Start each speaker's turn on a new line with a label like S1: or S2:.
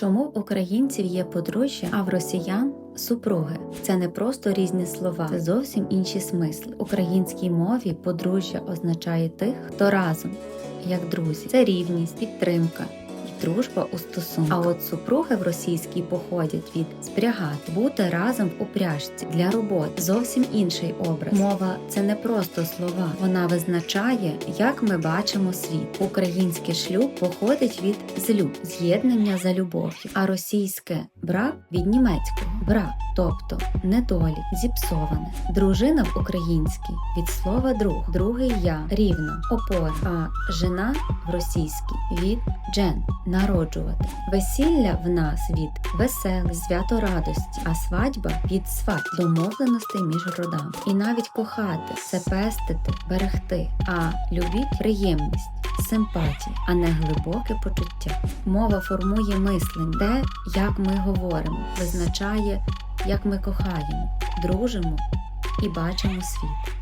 S1: Чому в українців є подружжя, а в росіян супруги? Це не просто різні слова, це зовсім інші смисли. В українській мові подружжя означає тих, хто разом, як друзі. Це рівність, підтримка. Дружба у стосунках. А от супруги в російській походять від спрягати, бути разом в упряжці для роботи. Зовсім інший образ. Мова це не просто слова. Вона визначає, як ми бачимо світ. Український шлюб походить від злюб, з'єднання за любов'ю, а російське брак від німецького брак, тобто недолік, зіпсоване. Дружина в українській від слова друг, другий я, рівна, опора, а жена в російській від джен народжувати. Весілля в нас від веселих, свято радості, а свадьба від сват, домовленостей між родами. І навіть кохати це пестити, берегти, а любіть приємність. Симпатії, а не глибоке почуття. Мова формує мислення, те, як ми говоримо, визначає, як ми кохаємо, дружимо і бачимо світ.